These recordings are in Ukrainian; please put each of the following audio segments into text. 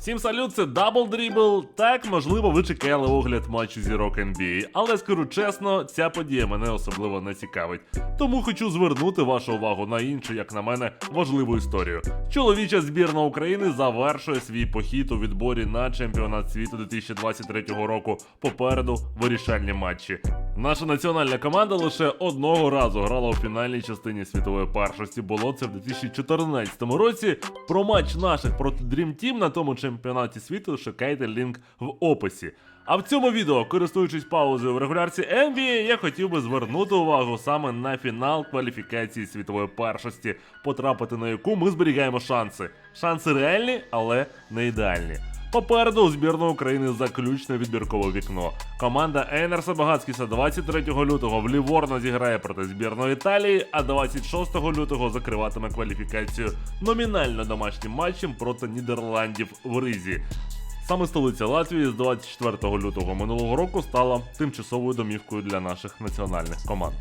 Всім салют, це Double Dribble. Так, можливо, ви чекали огляд матчу зірок NBA, але скажу чесно, ця подія мене особливо не цікавить. Тому хочу звернути вашу увагу на іншу, як на мене, важливу історію. Чоловіча збірна України завершує свій похід у відборі на чемпіонат світу 2023 року. Попереду вирішальні матчі. Наша національна команда лише одного разу грала у фінальній частині світової першості. Було це в 2014 році. Про матч наших проти Dream Team на тому чемпіонаті світу шукайте лінк в описі. А в цьому відео, користуючись паузою в регулярці NBA, я хотів би звернути увагу саме на фінал кваліфікації світової першості, потрапити на яку ми зберігаємо шанси. Шанси реальні, але не ідеальні. Попереду у збірної України заключне відбіркове вікно. Команда Ейнерса Багацькіса 23 лютого в Ліворно зіграє проти збірної Італії, а 26 лютого закриватиме кваліфікацію номінально домашнім матчем проти Нідерландів в Ризі. Саме столиця Латвії з 24 лютого минулого року стала тимчасовою домівкою для наших національних команд.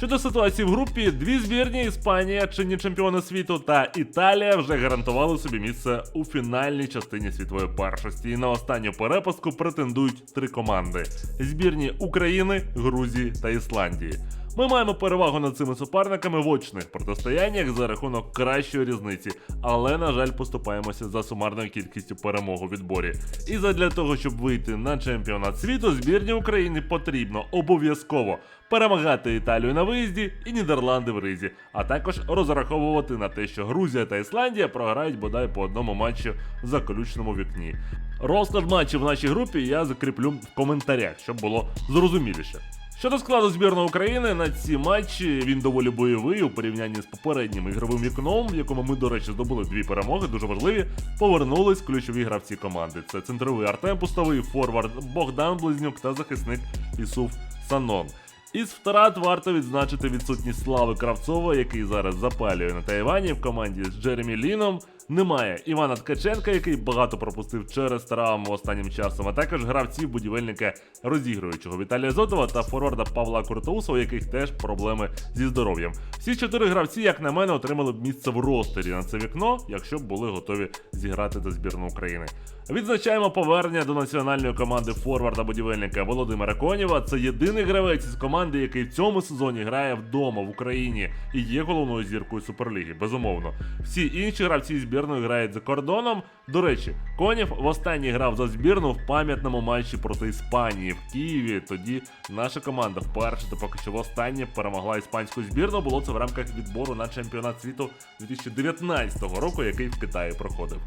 Щодо ситуації в групі, дві збірні Іспанія, чинні чемпіони світу та Італія вже гарантували собі місце у фінальній частині світової першості. І на останню перепустку претендують три команди: збірні України, Грузії та Ісландії. Ми маємо перевагу над цими суперниками в очних протистояннях за рахунок кращої різниці, але, на жаль, поступаємося за сумарною кількістю перемог у відборі. І задля того, щоб вийти на чемпіонат світу, збірні України потрібно обов'язково перемагати Італію на виїзді і Нідерланди в ризі, а також розраховувати на те, що Грузія та Ісландія програють бодай по одному матчу в заключному вікні. Розклад матчів в нашій групі я закріплю в коментарях, щоб було зрозуміліше. Щодо складу збірної України на ці матчі він доволі бойовий у порівнянні з попереднім ігровим вікном, в якому ми, до речі, здобули дві перемоги, дуже важливі. Повернулись ключові гравці команди. Це центровий Артем Пустовий, форвард Богдан Близнюк та захисник Ісуф Санон. Із втрат варто відзначити відсутність слави Кравцова, який зараз запалює на Тайвані в команді з Джеремі Ліном. Немає Івана Ткаченка, який багато пропустив через травму останнім часом, а також гравців будівельника розігруючого Віталія Зотова та форварда Павла Куртоуса, у яких теж проблеми зі здоров'ям. Всі чотири гравці, як на мене, отримали б місце в ростері на це вікно, якщо б були готові зіграти за збірну України. Відзначаємо повернення до національної команди форварда будівельника Володимира Конєва. Це єдиний гравець із команди, який в цьому сезоні грає вдома в Україні і є головною зіркою Суперліги. Безумовно, всі інші гравці збірної грають за кордоном. До речі, Конєв востаннє грав за збірну в пам'ятному матчі проти Іспанії в Києві. Тоді наша команда вперше та поки що востаннє перемогла іспанську збірну. Було це в рамках відбору на чемпіонат світу 2019 року, який в Китаї проходив.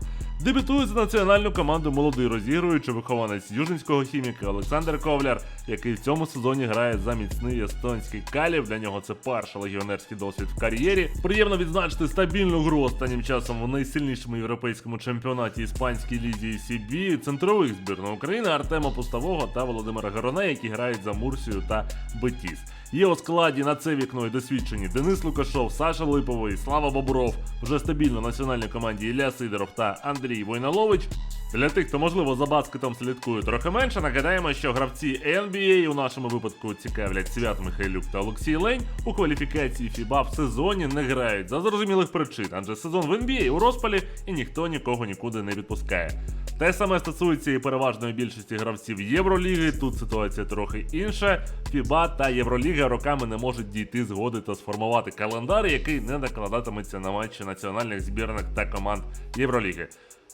Дебютує за національну команду молодий розігруючий вихованець южинського хіміка Олександр Ковляр, який в цьому сезоні грає за міцний естонський калів. Для нього це перший легіонерський досвід в кар'єрі. Приємно відзначити стабільну гру останнім часом в найсильнішому європейському чемпіонаті іспанській лізі CB центрових збірної України Артема Пустового та Володимира Герона, які грають за Мурсію та Бетіс. Є у складі на це вікно і досвідчені Денис Лукашов, Саша Липовий, Слава Бобров, вже стабільно національній команді Ілля Сидоров та Андрій Войналович. Для тих, хто можливо за баскетом слідкує трохи менше, нагадаємо, що гравці NBA у нашому випадку цікавлять Свят Михайлюк та Олексій Лень у кваліфікації FIBA в сезоні не грають за зрозумілих причин, адже сезон в NBA у розпалі і ніхто нікого нікуди не відпускає. Те саме стосується і переважної більшості гравців Євроліги. Тут ситуація трохи інша. ФІБА та Євроліга роками не можуть дійти згоди та сформувати календар, який не накладатиметься на матчі національних збірних та команд Євроліги.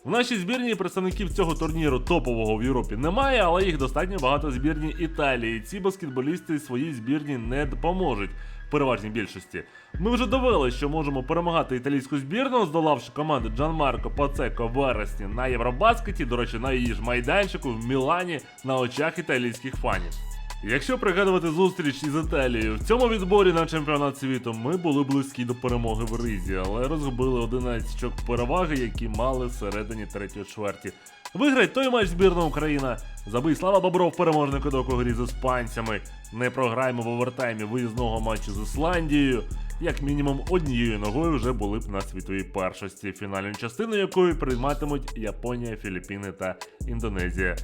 В нашій збірні представників цього турніру топового в Європі немає, але їх достатньо багато збірні Італії. Ці баскетболісти своїй збірні не допоможуть переважній більшості. Ми вже довели, що можемо перемагати італійську збірну, здолавши команду Джанмарко Пацеко в вересні на Євробаскеті, до речі, на її ж майданчику в Мілані на очах італійських фанів. Якщо пригадувати зустріч із Італією, в цьому відборі на чемпіонат світу ми були близькі до перемоги в Ризі, але розгубили 11 очок переваги, які мали всередині третьої чверті. Виграй той матч збірна Україна. Забий слава Бобров переможний кидок у грі з іспанцями. Не програємо в овертаймі виїзного матчу з Ісландією. Як мінімум однією ногою вже були б на світовій першості, фінальну частину якої прийматимуть Японія, Філіппіни та Індонезія.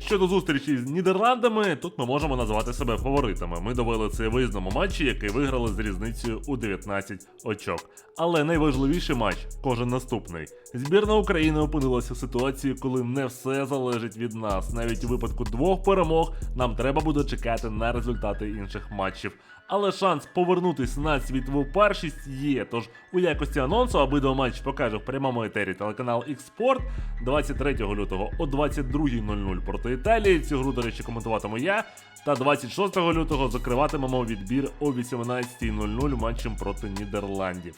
Щодо зустрічі з Нідерландами, тут ми можемо назвати себе фаворитами. Ми довели це виїзному матчі, який виграли з різницею у 19 очок. Але найважливіший матч кожен наступний. Збірна України опинилася в ситуації, коли не все залежить від нас. Навіть у випадку двох перемог нам треба буде чекати на результати інших матчів. Але шанс повернутись на світову першість є. Тож у якості анонсу обидва матчі покаже в прямому етері телеканал Xport 23 лютого о 22.00 проти Італії. Цю гру, до речі, коментуватиму я. Та 26 лютого закриватимемо відбір о 18.00 матчем проти Нідерландів.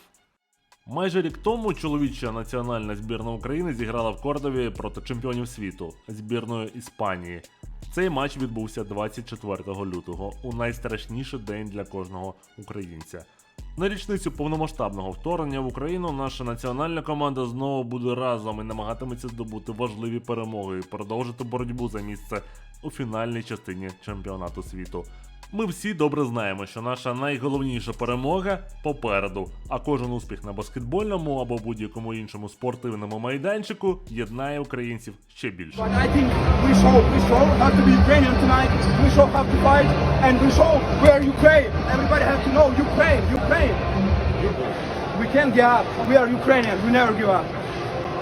Майже рік тому чоловіча національна збірна України зіграла в Кордові проти чемпіонів світу збірної Іспанії. Цей матч відбувся 24 лютого у найстрашніший день для кожного українця. На річницю повномасштабного вторгнення в Україну наша національна команда знову буде разом і намагатиметься здобути важливі перемоги і продовжити боротьбу за місце у фінальній частині чемпіонату світу. Ми всі добре знаємо, що наша найголовніша перемога попереду, а кожен успіх на баскетбольному або будь-якому іншому спортивному майданчику єднає українців ще більше.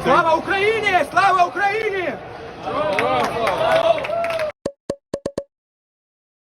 Слава Україні! Слава Україні!